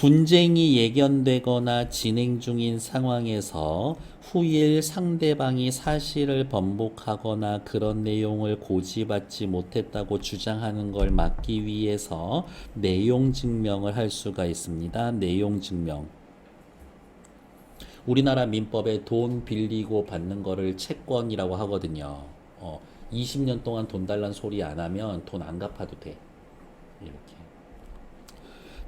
분쟁이 예견되거나 진행 중인 상황에서 후일 상대방이 사실을 번복하거나 그런 내용을 고지받지 못했다고 주장하는 걸 막기 위해서 내용 증명을 할 수가 있습니다. 내용 증명. 우리나라 민법에 돈 빌리고 받는 거를 채권이라고 하거든요. 어, 20년 동안 돈 달란 소리 안 하면 돈 안 갚아도 돼.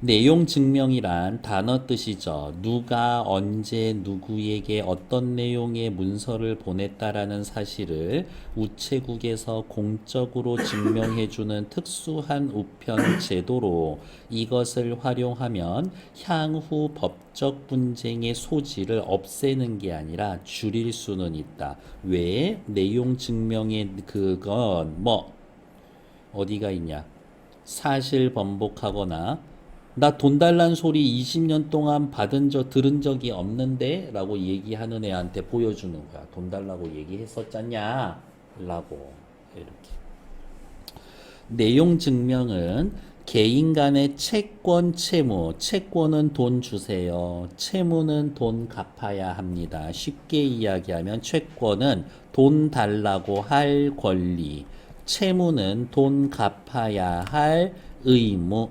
내용 증명이란 단어 뜻이죠. 누가 언제 누구에게 어떤 내용의 문서를 보냈다라는 사실을 우체국에서 공적으로 증명해주는 특수한 우편 제도로 이것을 활용하면 향후 법적 분쟁의 소지를 없애는 게 아니라 줄일 수는 있다. 왜? 내용 증명의 그건 뭐 어디가 있냐? 사실 번복하거나 나 돈 달란 소리 20년 동안 받은 적 들은 적이 없는데 라고 얘기하는 애한테 보여주는 거야. 돈 달라고 얘기했었잖냐? 라고 이렇게. 내용 증명은 개인 간의 채권 채무, 채권은 돈 주세요. 채무는 돈 갚아야 합니다. 쉽게 이야기하면 채권은 돈 달라고 할 권리, 채무는 돈 갚아야 할 의무.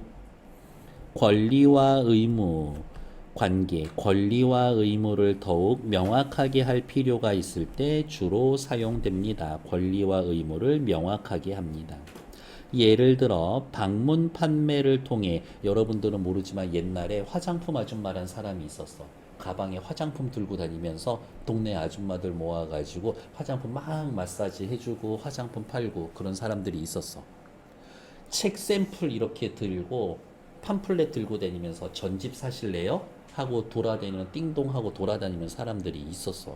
권리와 의무 관계, 권리와 의무를 더욱 명확하게 할 필요가 있을 때 주로 사용됩니다. 권리와 의무를 명확하게 합니다. 예를 들어 방문 판매를 통해 여러분들은 모르지만 옛날에 화장품 아줌마란 사람이 있었어. 가방에 화장품 들고 다니면서 동네 아줌마들 모아가지고 화장품 막 마사지 해주고 화장품 팔고 그런 사람들이 있었어. 책 샘플 이렇게 들고 팜플렛 들고 다니면서 전집 사실래요? 하고 돌아다니는 띵동하고 돌아다니는 사람들이 있었어.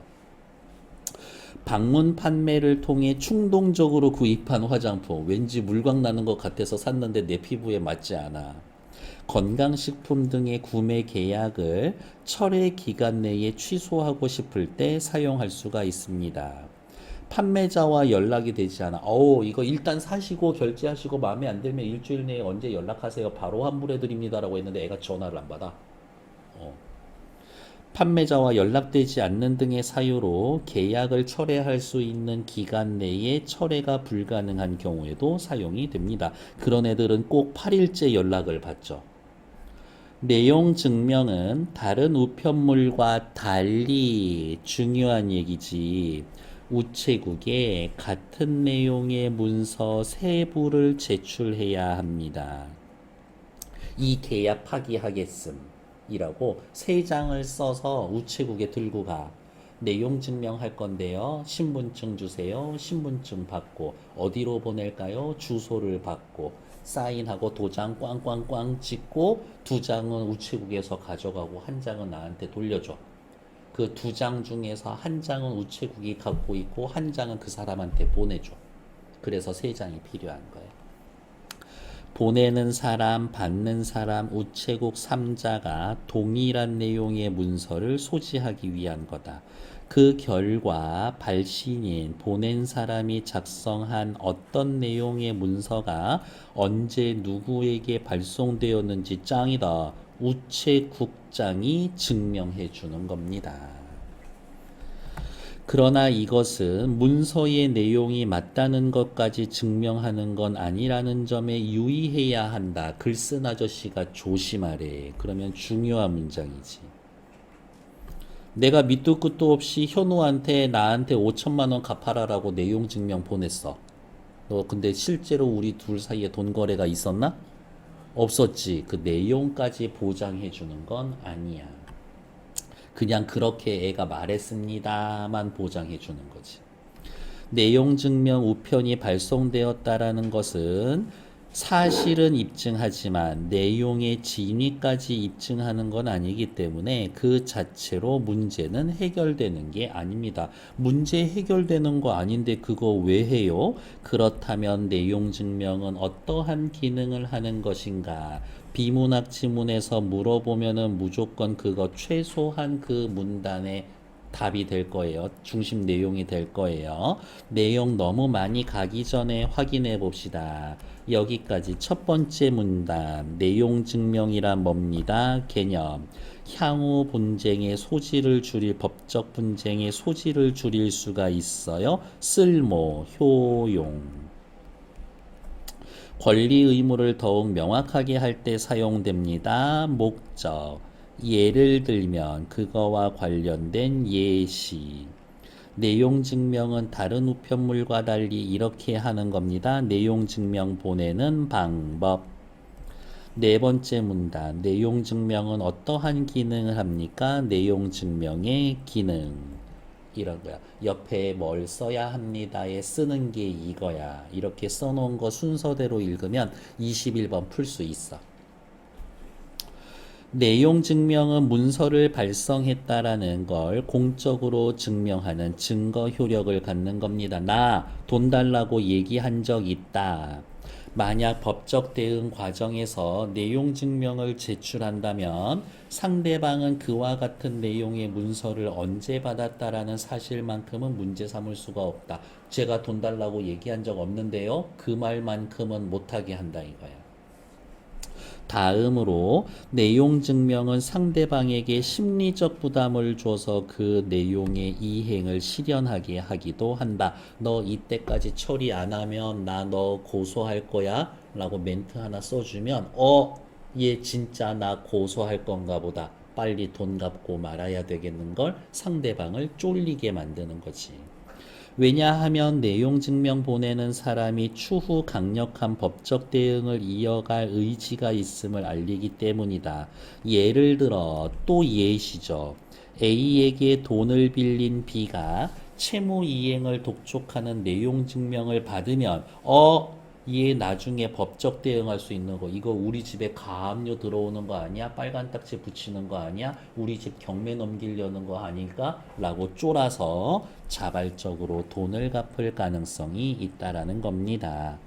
방문 판매를 통해 충동적으로 구입한 화장품 왠지 물광 나는 것 같아서 샀는데 내 피부에 맞지 않아. 건강식품 등의 구매 계약을 철회 기간 내에 취소하고 싶을 때 사용할 수가 있습니다. 판매자와 연락이 되지 않아. 어우, 이거 일단 사시고 결제하시고 마음에 안 들면 일주일 내에 언제 연락하세요. 바로 환불해 드립니다라고 했는데 애가 전화를 안 받아. 어. 판매자와 연락되지 않는 등의 사유로 계약을 철회할 수 있는 기간 내에 철회가 불가능한 경우에도 사용이 됩니다. 그런 애들은 꼭 8일째 연락을 받죠. 내용 증명은 다른 우편물과 달리 중요한 얘기지. 우체국에 같은 내용의 문서 세 부를 제출해야 합니다. 이 계약 파기하겠음 이라고 세 장을 써서 우체국에 들고 가. 내용 증명할 건데요. 신분증 주세요. 신분증 받고 어디로 보낼까요? 주소를 받고 사인하고 도장 꽝꽝꽝 찍고 두 장은 우체국에서 가져가고 한 장은 나한테 돌려줘. 그 두 장 중에서 한 장은 우체국이 갖고 있고 한 장은 그 사람한테 보내줘. 그래서 세 장이 필요한 거예요. 보내는 사람, 받는 사람, 우체국 3자가 동일한 내용의 문서를 소지하기 위한 거다. 그 결과 발신인, 보낸 사람이 작성한 어떤 내용의 문서가 언제 누구에게 발송되었는지 짱이다. 우체국장이 증명해 주는 겁니다. 그러나 이것은 문서의 내용이 맞다는 것까지 증명하는 건 아니라는 점에 유의해야 한다. 글 쓴 아저씨가 조심하래. 그러면 중요한 문장이지. 내가 밑도 끝도 없이 현우한테 나한테 5천만 원 갚아라라고 내용 증명 보냈어. 너 근데 실제로 우리 둘 사이에 돈 거래가 있었나? 없었지. 그 내용까지 보장해 주는 건 아니야. 그냥 그렇게 애가 말했습니다만 보장해 주는 거지. 내용 증명 우편이 발송되었다라는 것은 사실은 입증하지만 내용의 진위까지 입증하는 건 아니기 때문에 그 자체로 문제는 해결되는 게 아닙니다. 문제 해결되는 거 아닌데 그거 왜 해요? 그렇다면 내용 증명은 어떠한 기능을 하는 것인가? 비문학 지문에서 물어보면은 무조건 그거 최소한 그 문단에 답이 될 거예요. 중심 내용이 될 거예요. 내용 너무 많이 가기 전에 확인해 봅시다. 여기까지 첫 번째 문단 내용 증명이란 뭡니다. 개념 향후 분쟁의 소지를 줄일 법적 분쟁의 소지를 줄일 수가 있어요. 쓸모 효용 권리 의무를 더욱 명확하게 할 때 사용됩니다. 목적 예를 들면 그거와 관련된 예시 내용 증명은 다른 우편물과 달리 이렇게 하는 겁니다. 내용 증명 보내는 방법. 네 번째 문단. 내용 증명은 어떠한 기능을 합니까? 내용 증명의 기능. 이런 거야. 옆에 뭘 써야 합니다에 쓰는 게 이거야. 이렇게 써놓은 거 순서대로 읽으면 21번 풀 수 있어. 내용 증명은 문서를 발송했다라는 걸 공적으로 증명하는 증거 효력을 갖는 겁니다. 나 돈 달라고 얘기한 적 있다. 만약 법적 대응 과정에서 내용 증명을 제출한다면 상대방은 그와 같은 내용의 문서를 언제 받았다라는 사실만큼은 문제 삼을 수가 없다. 제가 돈 달라고 얘기한 적 없는데요. 그 말만큼은 못하게 한다 이거야. 다음으로 내용 증명은 상대방에게 심리적 부담을 줘서 그 내용의 이행을 실현하게 하기도 한다. 너 이때까지 처리 안 하면 나 너 고소할 거야. 라고 멘트 하나 써주면 어, 얘 진짜 나 고소할 건가 보다. 빨리 돈 갚고 말아야 되겠는 걸 상대방을 쫄리게 만드는 거지. 왜냐하면 내용 증명 보내는 사람이 추후 강력한 법적 대응을 이어갈 의지가 있음을 알리기 때문이다. 예를 들어 또 예시죠. A에게 돈을 빌린 B가 채무 이행을 독촉하는 내용 증명을 받으면 어, 얘 나중에 법적 대응할 수 있는 거 이거 우리 집에 가압류 들어오는 거 아니야? 빨간 딱지 붙이는 거 아니야? 우리 집 경매 넘기려는 거 아닐까? 라고 쫄아서 자발적으로 돈을 갚을 가능성이 있다라는 겁니다.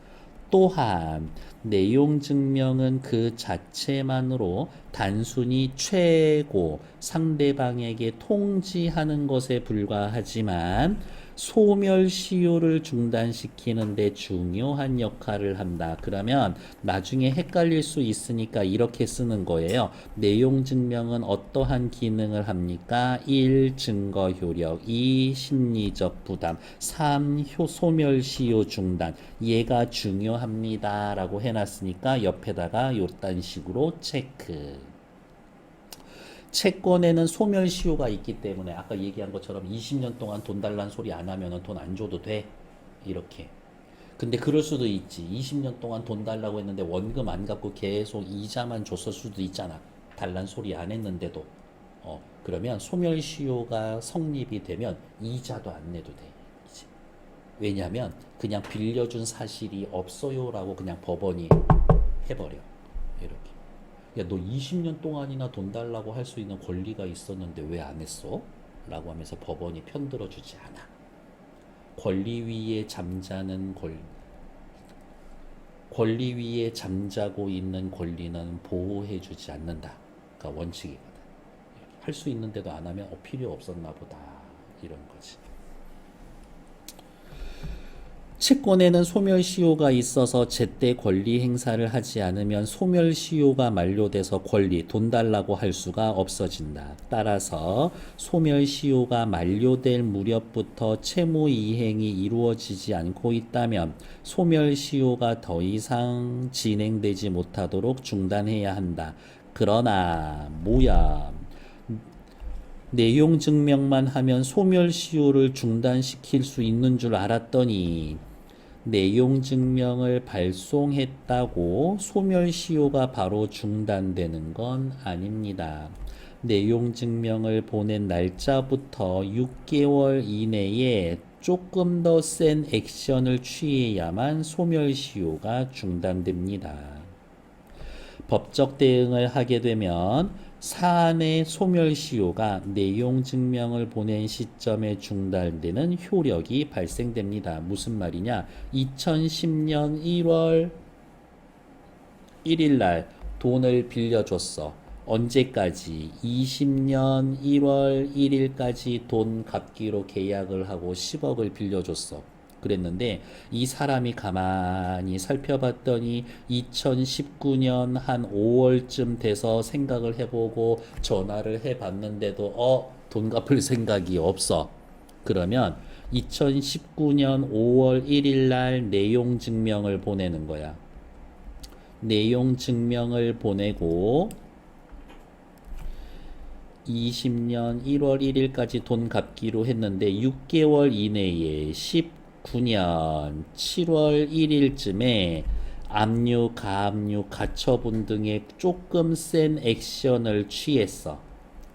또한 내용 증명은 그 자체만으로 단순히 최고 상대방에게 통지하는 것에 불과하지만 소멸시효를 중단시키는 데 중요한 역할을 한다. 그러면 나중에 헷갈릴 수 있으니까 이렇게 쓰는 거예요. 내용 증명은 어떠한 기능을 합니까? 1. 증거 효력 2. 심리적 부담 3. 효, 소멸시효 중단 얘가 중요합니다. 라고 해놨으니까 옆에다가 요딴 식으로 체크 채권에는 소멸시효가 있기 때문에 아까 얘기한 것처럼 20년 동안 돈 달란 소리 안 하면 돈 안 줘도 돼. 이렇게. 근데 그럴 수도 있지. 20년 동안 돈 달라고 했는데 원금 안 갚고 계속 이자만 줬을 수도 있잖아. 달란 소리 안 했는데도. 어 그러면 소멸시효가 성립이 되면 이자도 안 내도 돼. 이제. 왜냐하면 그냥 빌려준 사실이 없어요라고 그냥 법원이 해버려. 이렇게 야, 너 20년 동안이나 돈 달라고 할 수 있는 권리가 있었는데 왜 안 했어? 라고 하면서 법원이 편들어 주지 않아. 권리 위에 잠자는 권 권리 위에 잠자고 있는 권리는 보호해 주지 않는다. 그러니까 원칙이거든. 할 수 있는데도 안 하면 어, 필요 없었나 보다. 이런 거지. 채권에는 소멸시효가 있어서 제때 권리 행사를 하지 않으면 소멸시효가 만료돼서 권리, 돈 달라고 할 수가 없어진다. 따라서 소멸시효가 만료될 무렵부터 채무 이행이 이루어지지 않고 있다면 소멸시효가 더 이상 진행되지 못하도록 중단해야 한다. 그러나 뭐야? 내용 증명만 하면 소멸시효를 중단시킬 수 있는 줄 알았더니 내용 증명을 발송했다고 소멸시효가 바로 중단되는 건 아닙니다. 내용 증명을 보낸 날짜부터 6개월 이내에 조금 더 센 액션을 취해야만 소멸시효가 중단됩니다. 법적 대응을 하게 되면 사안의 소멸시효가 내용 증명을 보낸 시점에 중단되는 효력이 발생됩니다. 무슨 말이냐? 2010년 1월 1일 날 돈을 빌려줬어. 언제까지? 20년 1월 1일까지 돈 갚기로 계약을 하고 10억을 빌려줬어. 그랬는데 이 사람이 가만히 살펴봤더니 2019년 한 5월쯤 돼서 생각을 해보고 전화를 해봤는데도 어, 돈 갚을 생각이 없어. 그러면 2019년 5월 1일 날 내용 증명을 보내는 거야. 내용 증명을 보내고 20년 1월 1일까지 돈 갚기로 했는데 6개월 이내에 19년 7월 1일쯤에 압류, 가압류, 가처분 등의 조금 센 액션을 취했어.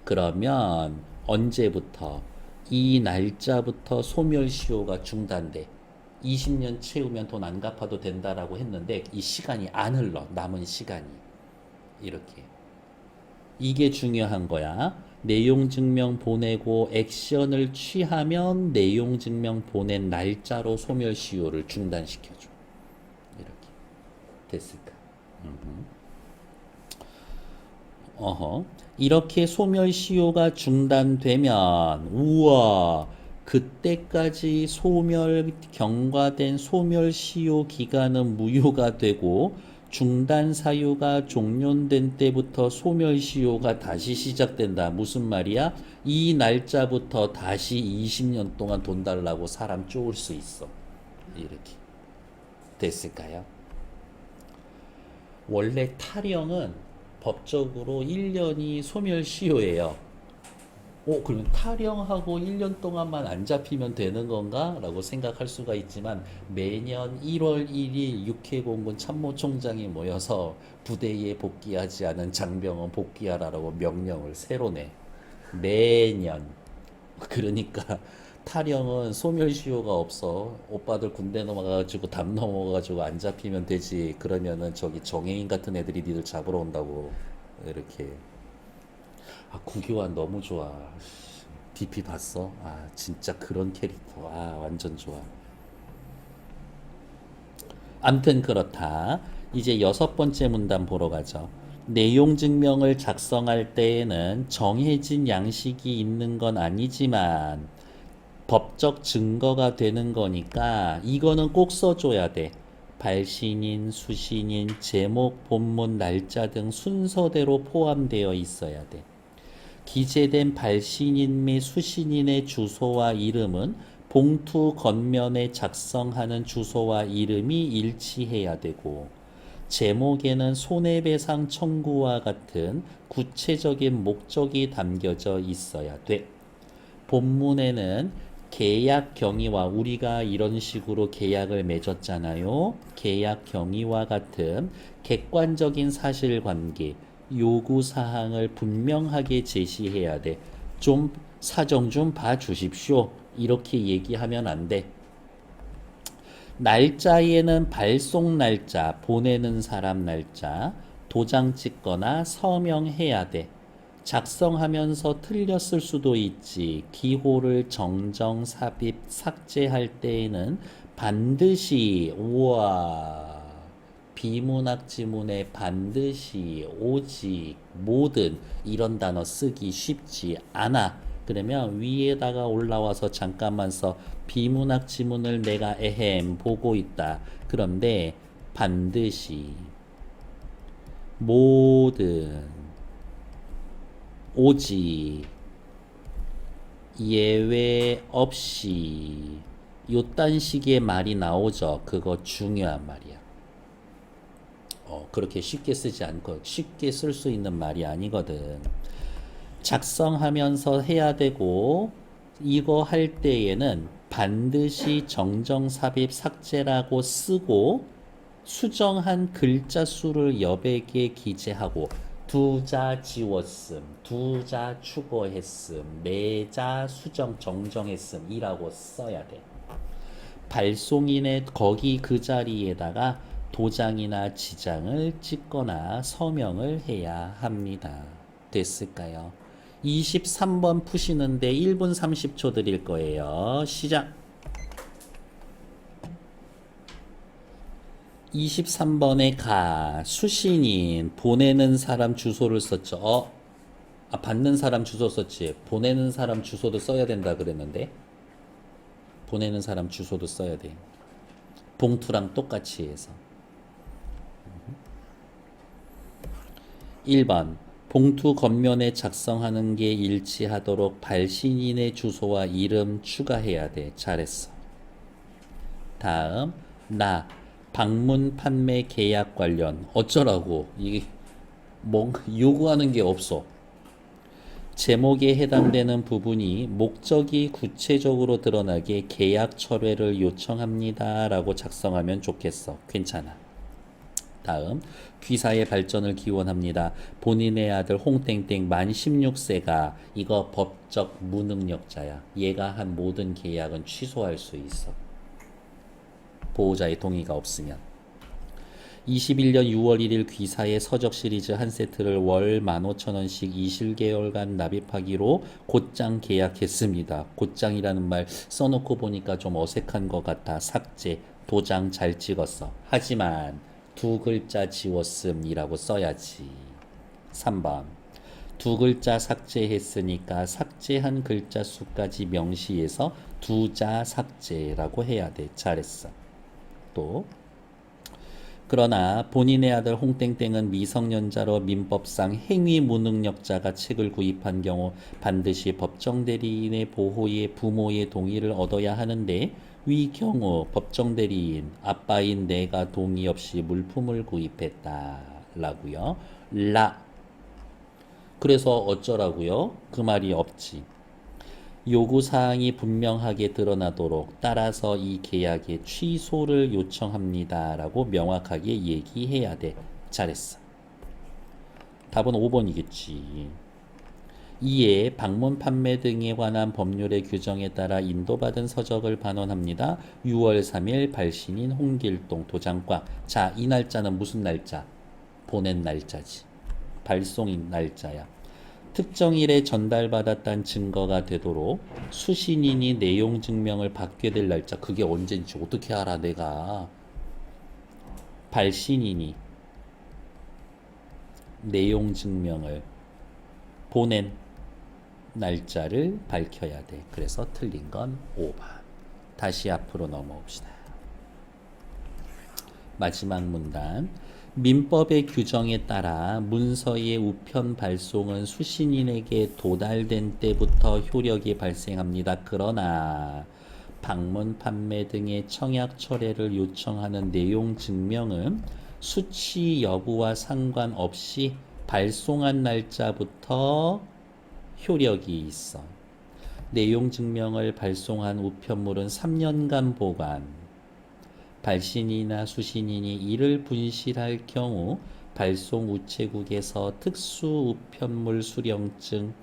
그러면 언제부터? 이 날짜부터 소멸시효가 중단돼. 20년 채우면 돈 안 갚아도 된다라고 했는데 이 시간이 안 흘러. 남은 시간이. 이렇게. 이게 중요한 거야. 내용 증명 보내고 액션을 취하면 내용 증명 보낸 날짜로 소멸 시효를 중단시켜줘. 이렇게. 됐을까? 음흠. 어허. 이렇게 소멸 시효가 중단되면, 우와, 그때까지 소멸, 경과된 소멸 시효 기간은 무효가 되고, 중단 사유가 종료된 때부터 소멸 시효가 다시 시작된다. 무슨 말이야? 이 날짜부터 다시 20년 동안 돈 달라고 사람 쪼을 수 있어. 이렇게. 됐을까요? 원래 탈영은 법적으로 1년이 소멸 시효예요. 오, 그러면 탈영하고 1년 동안만 안 잡히면 되는 건가? 라고 생각할 수가 있지만 매년 1월 1일 육해공군 참모총장이 모여서 부대에 복귀하지 않은 장병은 복귀하라라고 명령을 새로 내. 매년. 그러니까 탈영은 소멸시효가 없어. 오빠들 군대 넘어가가지고 담 넘어가가지고 안 잡히면 되지. 그러면은 저기 정해인 같은 애들이 니들 잡으러 온다고. 이렇게. 아, 구교환 너무 좋아. DP 봤어? 아, 진짜 그런 캐릭터. 아, 완전 좋아. 암튼 그렇다. 이제 여섯 번째 문단 보러 가죠. 내용 증명을 작성할 때에는 정해진 양식이 있는 건 아니지만 법적 증거가 되는 거니까 이거는 꼭 써줘야 돼. 발신인, 수신인, 제목, 본문, 날짜 등 순서대로 포함되어 있어야 돼. 기재된 발신인 및 수신인의 주소와 이름은 봉투 겉면에 작성하는 주소와 이름이 일치해야 되고 제목에는 손해배상 청구와 같은 구체적인 목적이 담겨져 있어야 돼. 본문에는 계약 경위와 우리가 이런 식으로 계약을 맺었잖아요. 계약 경위와 같은 객관적인 사실관계, 요구 사항을 분명하게 제시해야 돼. 좀 사정 좀 봐 주십시오. 이렇게 얘기하면 안 돼. 날짜에는 발송 날짜, 보내는 사람 날짜, 도장 찍거나 서명해야 돼. 작성하면서 틀렸을 수도 있지. 기호를 정정, 삽입, 삭제할 때에는 반드시, 우와. 비문학 지문에 반드시, 오직, 모든 이런 단어 쓰기 쉽지 않아. 그러면 위에다가 올라와서 잠깐만 써. 비문학 지문을 내가 에헴 보고 있다. 그런데 반드시, 모든, 오직, 예외 없이 요딴 식의 말이 나오죠. 그거 중요한 말이야. 어, 그렇게 쉽게 쓰지 않고 쉽게 쓸 수 있는 말이 아니거든. 작성하면서 해야 되고 이거 할 때에는 반드시 정정 삽입 삭제라고 쓰고 수정한 글자 수를 여백에 기재하고 두자 지웠음, 두자 추가했음, 네자 수정 정정했음 이라고 써야 돼. 발송인의 거기 그 자리에다가 도장이나 지장을 찍거나 서명을 해야 합니다. 됐을까요? 23번 푸시는데 1분 30초 드릴 거예요. 시작! 23번에 가 수신인 보내는 사람 주소를 썼죠. 어? 아, 받는 사람 주소 썼지. 보내는 사람 주소도 써야 된다 그랬는데. 보내는 사람 주소도 써야 돼. 봉투랑 똑같이 해서. 1번 봉투 겉면에 작성하는 게 일치하도록 발신인의 주소와 이름 추가해야 돼. 잘했어. 다음 나 방문 판매 계약 관련 어쩌라고 이게 뭐 요구하는 게 없어. 제목에 해당되는 부분이 목적이 구체적으로 드러나게 계약 철회를 요청합니다라고 작성하면 좋겠어. 괜찮아. 다음 귀사의 발전을 기원합니다. 본인의 아들 홍땡땡 만 16세가 이거 법적 무능력자야. 얘가 한 모든 계약은 취소할 수 있어. 보호자의 동의가 없으면 21년 6월 1일 귀사의 서적 시리즈 한 세트를 월 15,000원씩 20개월간 납입하기로 곧장 계약했습니다. 곧장이라는 말 써놓고 보니까 좀 어색한 것 같아. 삭제, 도장 잘 찍었어. 하지만 두 글자 지웠음이라고 써야지. 3번 두 글자 삭제했으니까 삭제한 글자 수까지 명시해서 두자 삭제라고 해야 돼. 잘했어. 또 그러나 본인의 아들 홍땡땡은 미성년자로 민법상 행위 무능력자가 책을 구입한 경우 반드시 법정 대리인의 보호의 부모의 동의를 얻어야 하는데 위 경우 법정 대리인 아빠인 내가 동의 없이 물품을 구입했다라고요. 라 그래서 어쩌라고요? 그 말이 없지. 요구 사항이 분명하게 드러나도록 따라서 이 계약의 취소를 요청합니다라고 명확하게 얘기해야 돼. 잘했어. 답은 5번이겠지. 이에 방문 판매 등에 관한 법률의 규정에 따라 인도받은 서적을 반원합니다. 6월 3일 발신인 홍길동 도장꽉. 자, 이 날짜는 무슨 날짜? 보낸 날짜지. 발송인 날짜야. 특정일에 전달받았다는 증거가 되도록 수신인이 내용 증명을 받게 될 날짜 그게 언젠지 어떻게 알아 내가 발신인이 내용 증명을 보낸 날짜를 밝혀야 돼. 그래서 틀린 건 5번. 다시 앞으로 넘어옵시다. 마지막 문단. 민법의 규정에 따라 문서의 우편 발송은 수신인에게 도달된 때부터 효력이 발생합니다. 그러나 방문 판매 등의 청약 철회를 요청하는 내용 증명은 수치 여부와 상관없이 발송한 날짜부터 효력이 있어. 내용 증명을 발송한 우편물은 3년간 보관. 발신이나 수신인이 이를 분실할 경우 발송 우체국에서 특수 우편물 수령증,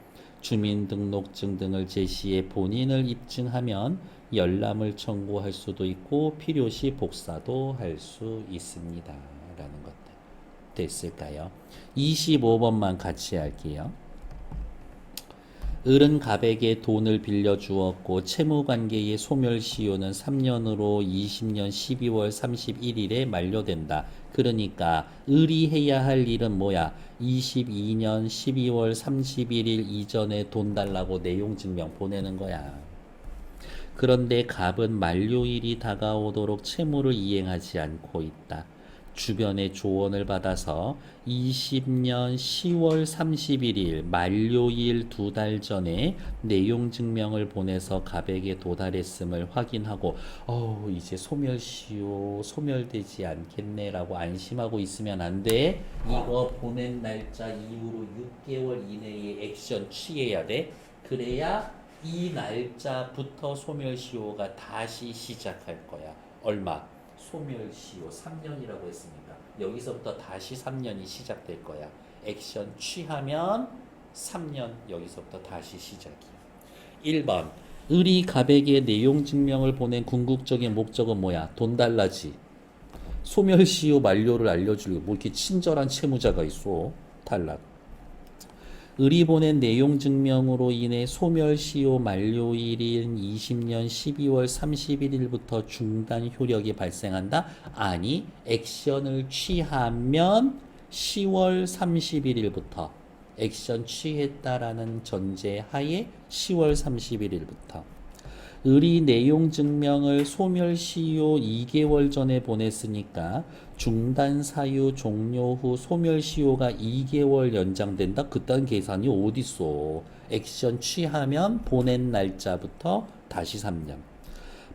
주민등록증 등을 제시해 본인을 입증하면 열람을 청구할 수도 있고 필요시 복사도 할 수 있습니다. 라는 것들 됐을까요? 25번만 같이 할게요. 을은 갑에게 돈을 빌려 주었고 채무 관계의 소멸 시효는 3년으로 20년 12월 31일에 만료된다. 그러니까 을이 해야 할 일은 뭐야? 22년 12월 31일 이전에 돈 달라고 내용 증명 보내는 거야. 그런데 갑은 만료일이 다가오도록 채무를 이행하지 않고 있다. 주변의 조언을 받아서 20년 10월 31일 만료일 두 달 전에 내용 증명을 보내서 갑에게 도달했음을 확인하고 어 이제 소멸시효 소멸되지 않겠네라고 안심하고 있으면 안 돼. 이거 보낸 날짜 이후로 6개월 이내에 액션 취해야 돼. 그래야 이 날짜부터 소멸시효가 다시 시작할 거야. 얼마? 소멸시효 3년이라고 했습니다. 여기서부터 다시 3년이 시작될 거야. 액션 취하면 3년 여기서부터 다시 시작이야. 1번 을이 갑에게 내용 증명을 보낸 궁극적인 목적은 뭐야? 돈 달라지. 소멸시효 만료를 알려주려고 뭐 이렇게 친절한 채무자가 있어. 탈락. 의리 보낸 내용 증명으로 인해 소멸시효 만료일인 20년 12월 31일부터 중단 효력이 발생한다? 아니, 액션을 취하면 10월 31일부터 액션 취했다라는 전제 하에 10월 31일부터 의리 내용 증명을 소멸시효 2개월 전에 보냈으니까 중단 사유 종료 후 소멸시효가 2개월 연장된다. 그딴 계산이 어딨어. 액션 취하면 보낸 날짜부터 다시 3년.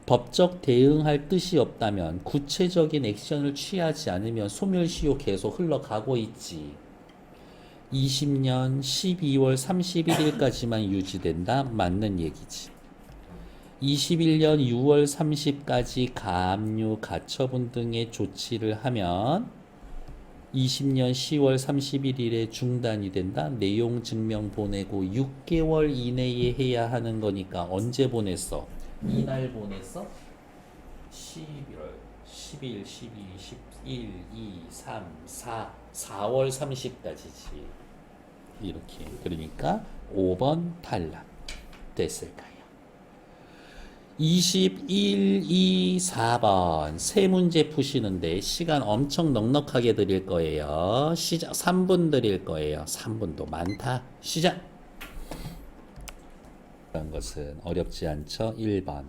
법적 대응할 뜻이 없다면 구체적인 액션을 취하지 않으면 소멸시효 계속 흘러가고 있지. 20년 12월 31일까지만 유지된다. 맞는 얘기지. 21년 6월 30까지 가압류, 가처분 등의 조치를 하면 20년 10월 31일에 중단이 된다. 내용 증명 보내고 6개월 이내에 해야 하는 거니까 언제 보냈어? 이날 보냈어? 11월 11, 12, 11, 2, 3, 4, 4월 30까지지. 이렇게. 그러니까 5번 탈락 됐을까요? 21, 2, 4번 세 문제 푸시는데 시간 엄청 넉넉하게 드릴 거예요. 시작 3분 드릴 거예요. 3분도 많다. 시작. 그런 것은 어렵지 않죠. 1번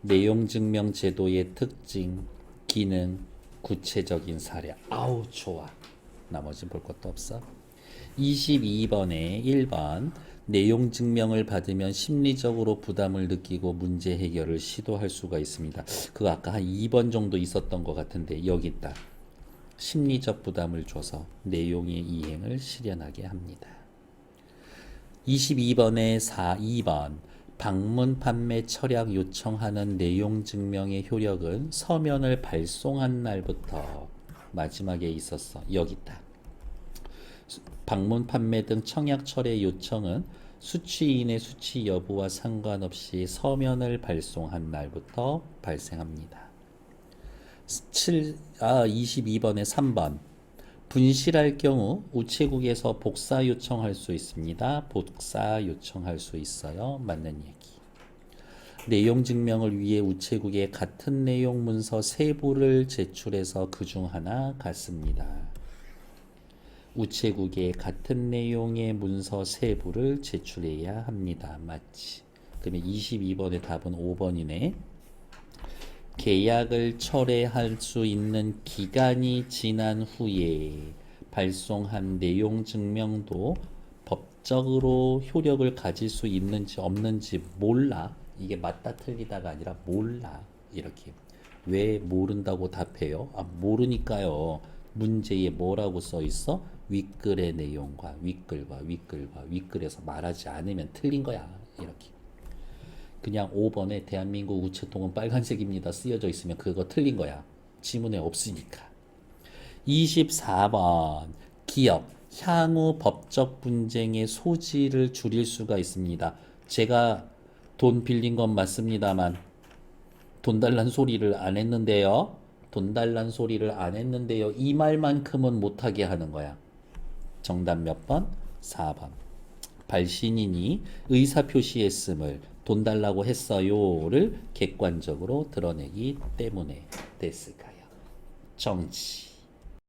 내용 증명 제도의 특징, 기능, 구체적인 사례. 아우 좋아. 나머지 볼 것도 없어. 22번에 1번 내용 증명을 받으면 심리적으로 부담을 느끼고 문제 해결을 시도할 수가 있습니다. 그거 아까 한 2번 정도 있었던 것 같은데 여기 있다. 심리적 부담을 줘서 내용의 이행을 실현하게 합니다. 22번에 4, 2번 방문 판매 철약 요청하는 내용 증명의 효력은 서면을 발송한 날부터 마지막에 있었어. 여기 있다. 방문 판매 등 청약 철회 요청은 수취인의 수취 여부와 상관없이 서면을 발송한 날부터 발생합니다. 7, 아, 22번에 3번. 분실할 경우 우체국에서 복사 요청할 수 있습니다. 복사 요청할 수 있어요. 맞는 얘기. 내용 증명을 위해 우체국에 같은 내용 문서 세부를 제출해서 그 중 하나 같습니다. 우체국에 같은 내용의 문서 세부를 제출해야 합니다. 맞지? 그러면 22번의 답은 5번이네. 계약을 철회할 수 있는 기간이 지난 후에 발송한 내용 증명도 법적으로 효력을 가질 수 있는지 없는지 몰라. 이게 맞다 틀리다가 아니라 몰라. 이렇게. 왜 모른다고 답해요? 아, 모르니까요. 문제에 뭐라고 써 있어? 윗글의 내용과 윗글과 윗글과 윗글에서 말하지 않으면 틀린 거야. 이렇게. 그냥 5번에 대한민국 우체통은 빨간색입니다. 쓰여져 있으면 그거 틀린 거야. 지문에 없으니까. 24번. 기업. 향후 법적 분쟁의 소지를 줄일 수가 있습니다. 제가 돈 빌린 건 맞습니다만 돈 달란 소리를 안 했는데요. 돈 달란 소리를 안 했는데요. 이 말만큼은 못하게 하는 거야. 정답 몇 번? 4번. 발신인이 의사표시했음을 돈 달라고 했어요를 객관적으로 드러내기 때문에 됐을까요? 정치.